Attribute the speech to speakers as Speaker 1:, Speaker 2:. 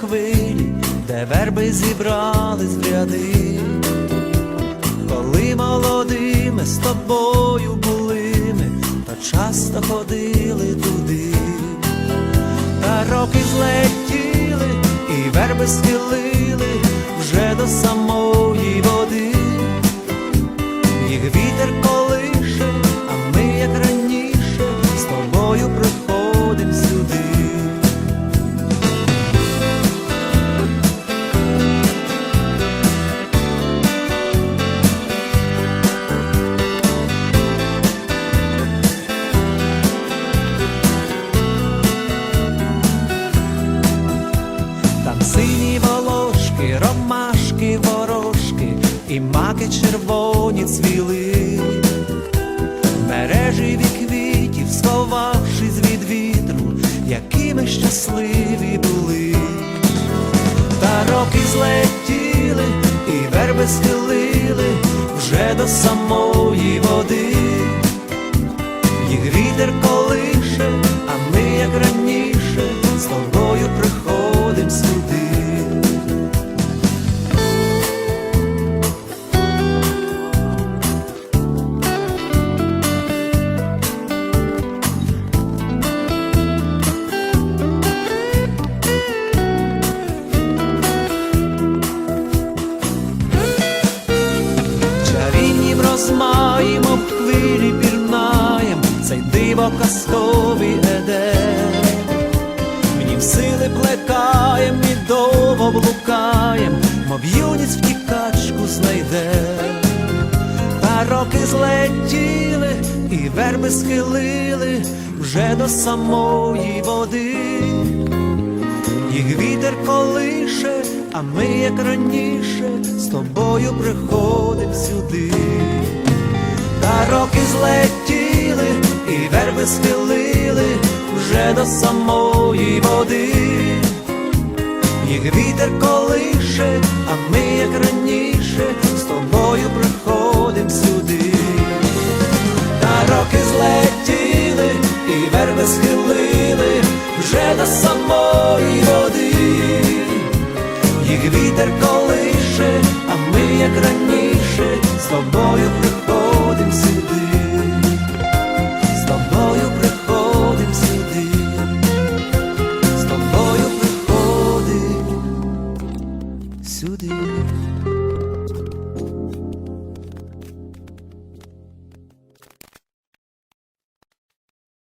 Speaker 1: хвилі, де верби зібрались в ряди. Коли молодими з тобою були ми, то часто ходили туди, та роки злетіли, і верби схилили вже до самої і маки червоні цвіли, мережі від квітів, сховавшись від вітру, які ми щасливі були, та роки злетіли, і верби схилили вже до самої води, хвилі пірнаєм, цей диво казковий едем. мені В сили плекаєм і довго блукаєм, мов юність втікачку знайде. Та роки злетіли, і верби схилили вже до самої води. Їх вітер колише, а ми, як раніше, з тобою приходим сюди. Та роки злетіли, і верби схилили вже до самої води. Їх вітер колише, а ми, як раніше, з тобою приходим сюди. Та роки злетіли, і верби схилили вже до самої води. Їх вітер колише, а ми, як раніше, з тобою приходим